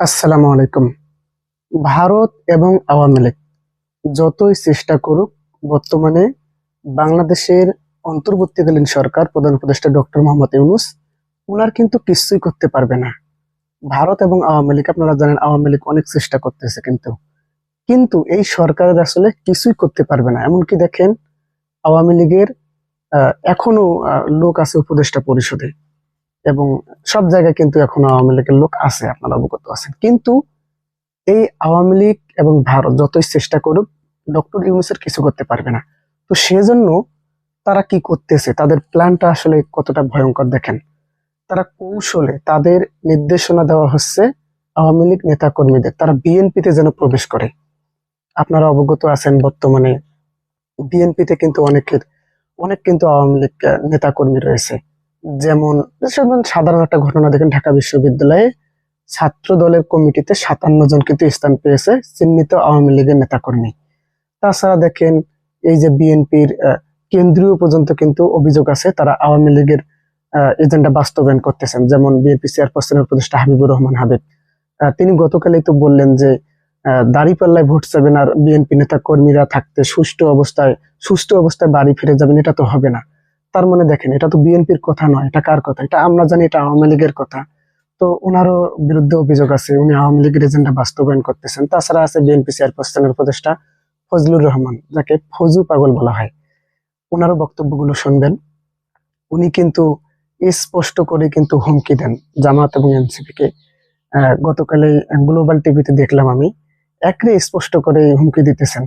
আসসালামু আলাইকুম। ভারত এবং আওয়ামী লীগ যতই চেষ্টা করুক, বর্তমানে বাংলাদেশের অন্তর্বর্তীকালীন সরকার প্রধান উপদেষ্টা ডক্টর মোহাম্মদ ইউনুস ওনার কিন্তু কিছুই করতে পারবে না। ভারত এবং আওয়ামী লীগ, আপনারা জানেন আওয়ামী লীগ অনেক চেষ্টা করতেছে কিন্তু। কিন্তু এই সরকারের আসলে কিছুই করতে পারবে না। এমনকি দেখেন, আওয়ামী লীগের এখনও লোক আছে উপদেষ্টা পরিষদে। এবং সব জায়গায় কিন্তু এখন আওয়ামী লীগের লোক আছে, আপনারা অবগত আছেন। কিন্তু এই আওয়ামী লীগ এবং ভারত যতই চেষ্টা করুক, ডক্টর ইউনুসের কিছু করতে পারবে না। তো সেজন্য তারা কি করতেছে? তাদের প্ল্যানটা আসলে কতটা ভয়ঙ্কর দেখেন। তারা কৌশলে তাদের নির্দেশনা দেওয়া হচ্ছে আওয়ামী লীগ নেতা কর্মীদের তারা বিএনপিতে যেন প্রবেশ করে। আপনারা অবগত আছেন বর্তমানে বিএনপিতে কিন্তু অনেকের, অনেক কিন্তু আওয়ামী লীগ নেতা কর্মী রয়েছে। যেমন সাধারণ একটা ঘটনা দেখেন, ঢাকা বিশ্ববিদ্যালয়ে ছাত্র দলের কমিটিতে সাতান্ন জন কিন্তু স্থান পেয়েছে, চিহ্নিত আওয়ামী লীগের নেতাকর্মী। তাছাড়া দেখেন, এই যে বিএনপির কেন্দ্রীয় পর্যন্ত কিন্তু অভিযোগ আছে, তারা আওয়ামী লীগের এজেন্ডা বাস্তবায়ন করতেছেন। যেমন বিএনপি চেয়ারপারসনের উপদেষ্টা হাবিবুর রহমান হাবিব। তিনি গতকালই তো বললেন যে দাঁড়িপাল্লায় ভোট চাবেন আর বিএনপি নেতা কর্মীরা থাকতে সুষ্ঠু অবস্থায় সুষ্ঠু অবস্থায় বাড়ি ফিরে যাবেন, এটা তো হবে না। তার মানে দেখেন এটা তো বিএনপির কথা নয় এটা কার কথা? এটা আমরা জানি এটা আওয়ামী লীগের কথা। তো ওনারও বিরুদ্ধে অভিযোগ আছে উনি আওয়ামী লীগের এজেন্ডা বাস্তবায়ন করতেছেন। তাছাড়া আছে বিএনপি চেয়ারপারসনের উপদেষ্টা ফজলুর রহমান যাকে ফজু পাগল বলা হয়। ওনারও বক্তব্যগুলো শুনবেন। উনি কিন্তু স্পষ্ট করে কিন্তু হুমকি দেন জামাত এবং এনসিপি কে আহ, গতকালে গ্লোবাল টিভিতে দেখলাম আমি একরে স্পষ্ট করে হুমকি দিতেছেন।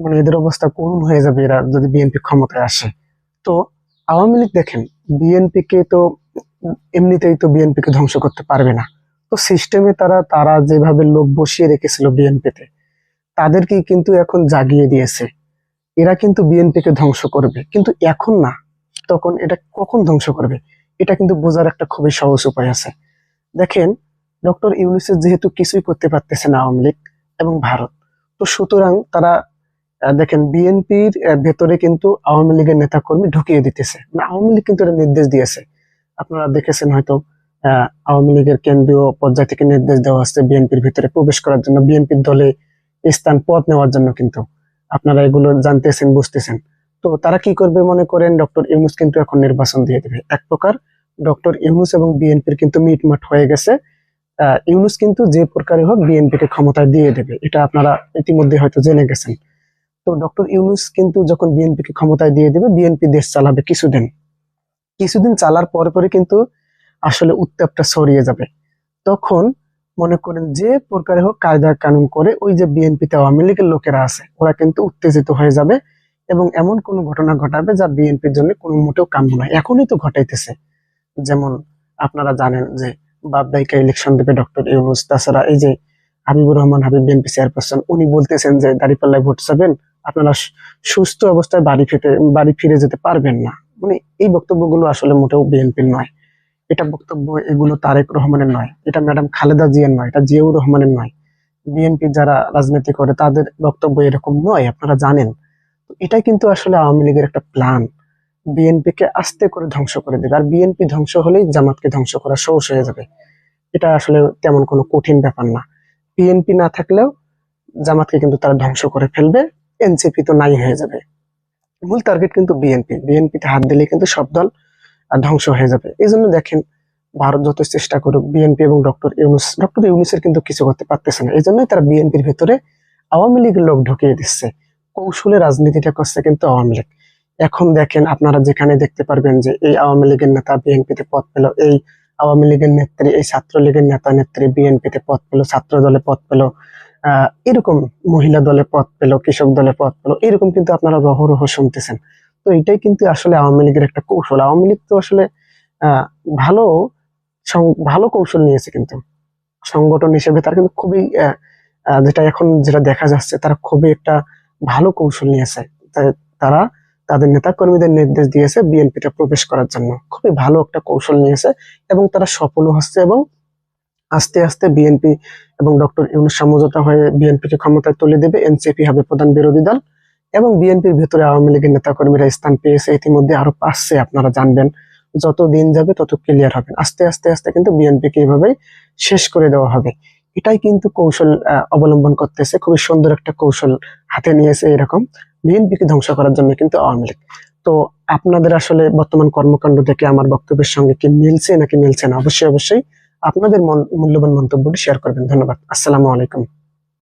মানে এদের অবস্থা করুণ হয়ে যাবে এরা যদি বিএনপি ক্ষমতায় আসে। তো আওয়ামী লীগ দেখেন বিএনপি কে তো এমনিতেই তো বিএনপি কে ধ্বংস করতে পারবে না। তো সিস্টেমে তারা তারা যেভাবে লোক বসিয়ে রেখেছিল বিএনপিতে তাদেরকে কিন্তু এখন জাগিয়ে দিয়েছে। এরা কিন্তু বিএনপি কে ধ্বংস করবে। কিন্তু এখন না, তখন এটা কখন ধ্বংস করবে? এটা কিন্তু বোঝার একটা খুবই সহজ উপায় আছে। দেখেন, ডক্টর ইউনুসের যেহেতু কিছুই করতে পারতেছে না আওয়ামী লীগ এবং ভারত, তো সুতরাং তারা দেখেন বিএনপির ভেতরে কিন্তু আওয়ামী লীগের নেতা কর্মী ঢুকিয়ে দিতেছে। মানে আওয়ামী লীগ কিন্তু নির্দেশ দিয়েছে। আপনারা দেখেছেন হয়তো আওয়ামী লীগের কেন্দ্রীয় পর্যায় থেকে নির্দেশ দেওয়া হচ্ছে বিএনপির ভিতরে প্রবেশ করার জন্য, বিএনপির দলে স্থান, পদ নেওয়ার জন্য কিন্তু। আপনারা এগুলো জানতেছেন, বুঝতেছেন। তো তারা কি করবে মনে করেন? ডক্টর ইউনুস কিন্তু এখন নির্বাচন দিয়ে দেবে। এক প্রকার ডক্টর ইউনুস এবং বিএনপির কিন্তু মিটমাট হয়ে গেছে। ইউনুস কিন্তু যে প্রকারে হোক বিএনপিকে ক্ষমতায় দিয়ে দেবে। এটা আপনারা ইতিমধ্যে হয়তো জেনে গেছেন। তো ডক্টর ইউনুস কিন্তু যখন বিএনপিকে ক্ষমতায় দিয়ে দেবে, বিএনপি দেশ চালাবে কিছুদিন। কিছুদিন চালার পরে পরে কিন্তু আসলে উত্তাপটা ছড়িয়ে যাবে। তখন মনে করেন যে প্রকারে হোক কায়দা কানুন করে ওই যে বিএনপিতে আওয়ামী লীগের লোকেরা আছে, ওরা কিন্তু উত্তেজিত হয়ে যাবে এবং এমন কোনো ঘটনা ঘটাবে যা বিএনপির জন্য কোনো মোটেও কাম্য নয়। এখনই তো ঘটাইতেছে। যেমন আপনারা জানেন যে বাবদাইকা ইলেকশন দেবে ডক্টর ইউনুস, তাছাড়া এই যে হাবিবুর রহমান, হাবিব বিএনপি চেয়ারপারসন উনি বলতেছেন যে দাঁড়িপাল্লায় ভোট চাবেন আপনারা সুস্থ অবস্থায় বাড়ি ফিরে বাড়ি ফিরে যেতে পারবেন না। মানে এই বক্তব্যগুলো আসলে মোটেও বিএনপির নয়। এটা বক্তব্য এগুলো তারেক রহমানের নয়। এটা ম্যাডাম খালেদা জিয়ার নয়। এটা জিয়াউর রহমানের নয়। বিএনপি যারা রাজনীতি করে তাদের বক্তব্য এরকম নয়, আপনারা জানেন। তো এটাই কিন্তু আসলে আওয়ামী লীগের একটা প্ল্যান। বিএনপি কে আস্তে করে ধ্বংস করে দেবে আর বিএনপি ধ্বংস হলেই জামাতকে ধ্বংস করা সহজ হয়ে যাবে। এটা আসলে তেমন কোনো কঠিন ব্যাপার না। বিএনপি না থাকলেও জামাতকে কিন্তু তারা ধ্বংস করে ফেলবে। এনসিপি তো নাই হয়ে যাবে। মূল টার্গেট কিন্তু বিএনপি বিএনপিতে হাত দিলে কিন্তু সব দল ধ্বংস হয়ে যাবে। এই জন্য দেখেন ভারত যত চেষ্টা করুক বিএনপি এবং ডক্টর ইউনুস, ডক্টর ইউনুসের কিন্তু কিছু করতে পারতেছে না। এই জন্যই তারা বিএনপির ভেতরে আওয়ামী লীগের লোক ঢুকিয়ে দিচ্ছে। কৌশলে রাজনীতিটা করছে কিন্তু আওয়ামী লীগ। এখন দেখেন আপনারা যেখানে দেখতে পারবেন যে এই আওয়ামী লীগের নেতা বিএনপিতে পদ পেল, এই আওয়ামী লীগের নেত্রী, এই ছাত্রলীগের নেতা নেত্রী বিএনপিতে পদ পেল ছাত্র দলে পদ পেল। এরকম মহিলা দলে পথ পেল, কৃষক দলে পথ পেল, এরকম কিন্তু আপনারা রহরহ শুনতেছেন। তো এটাই কিন্তু আসলে আওয়ামী লীগের একটা কৌশল। আওয়ামী লীগ তো আসলে ভালো ভালো কৌশল নিয়েছে কিন্তু। সংগঠন হিসেবে তার কিন্তু খুবই যেটা এখন যেটা দেখা যাচ্ছে, তারা খুবই একটা ভালো কৌশল নিয়েছে। তারা তাদের নেতা কর্মীদের নির্দেশ দিয়েছে বিএনপিটা প্রবেশ করার জন্য। খুবই ভালো একটা কৌশল নিয়েছে এবং তারা সফলও হচ্ছে এবং আস্তে আস্তে বিএনপি এবং ডক্টর ইউনুস সমঝোতা হয়ে বিএনপিকে ক্ষমতায় তুলে দেবে। এনসিপি হবে প্রধান বিরোধী দল এবং বিএনপির ভেতরে আওয়ামী লীগের নেতাকর্মীরা স্থান পেয়েছে। ইতিমধ্যে আরও পাচ্ছে আপনারা জানবেন। যত দিন যাবে তত ক্লিয়ার হবে। আস্তে আস্তে আস্তে কিন্তু বিএনপিকে এইভাবেই শেষ করে দেওয়া হবে। এটাই কিন্তু কৌশল অবলম্বন করতেছে। খুবই সুন্দর একটা কৌশল হাতে নিয়েছে এরকম। বিএনপিকে ধ্বংস করার জন্য কিন্তু আওয়ামী লীগ। তো আপনাদের আসলে বর্তমান কর্মকাণ্ড থেকে আমার বক্তব্যের সঙ্গে কি মিলছে নাকি মিলছে না? অবশ্যই অবশ্যই আপনাদের মূল্যবান মন্তব্যটি শেয়ার করবেন। ধন্যবাদ। আসসালামু আলাইকুম।